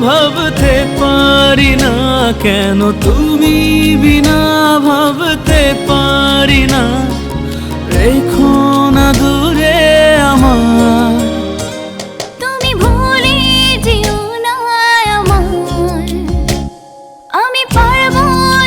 ভাবতে পারি না কেন তুমি বিনা ভাবতে পারি না। রেখো না দূরে আমার। তুমি ভুলে যেও না আমায় আমি পারব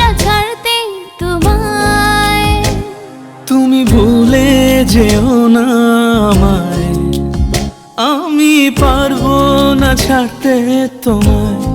না ছাড়তে তোমায়। তুমি ভুলে যেও না আমায় না ছাড়তে তোমায় ভালো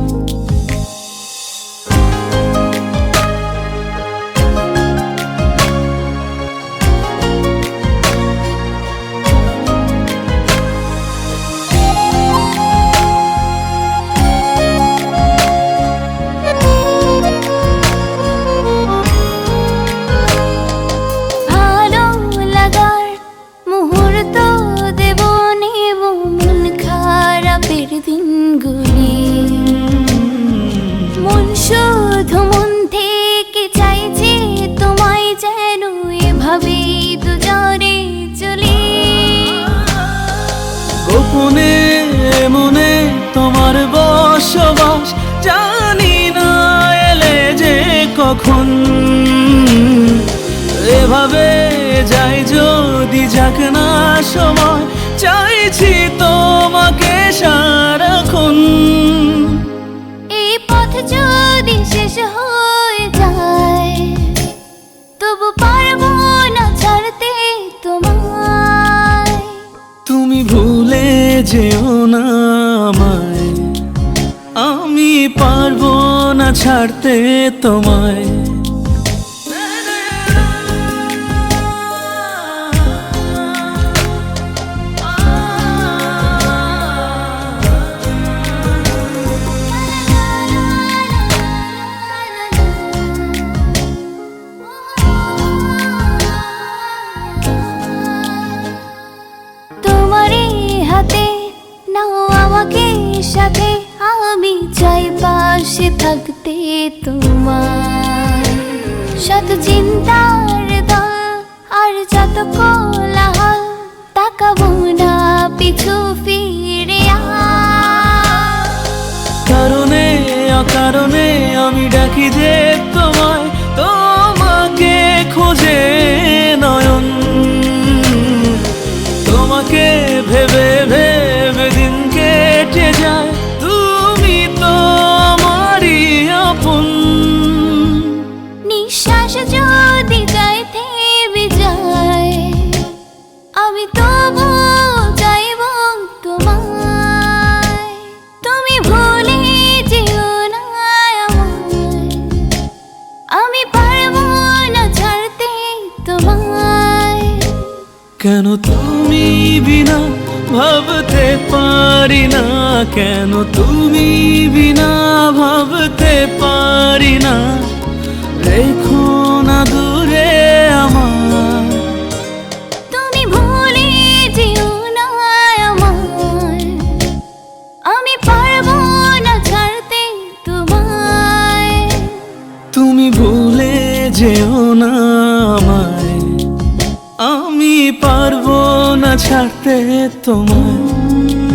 শুধু মন থেকে চাইছে তোমায় যেন এভাবে দুজনে চলি। গোপনে, মনে তোমার বসবাস, জানি না এলে যে কখন। এভাবে যাই যদি যাক না সময়, চাইছি তোমাকে যেও না আমায়। আমি পারব না ছাড়তে তোমায়। তোমারই হাতে সাথে আমি চাই পাশে থাকতে তোমার শত চিন্তার দল আর যত কোলাহল তাকাবো না পিছু ফিরে। কারণে অকারণে আমি ডাকি যে আমি তবু চাইব তোমায়। তুমি ভুলে যেও না আমি পারব না ছাড়তে তোমায়। কেন তুমি বিনা ভাবতে পারি না? কেন তুমি বিনা ভাবতে পারি না? যেও না আমায়। আমি পারব না ছাড়তে তোমায়।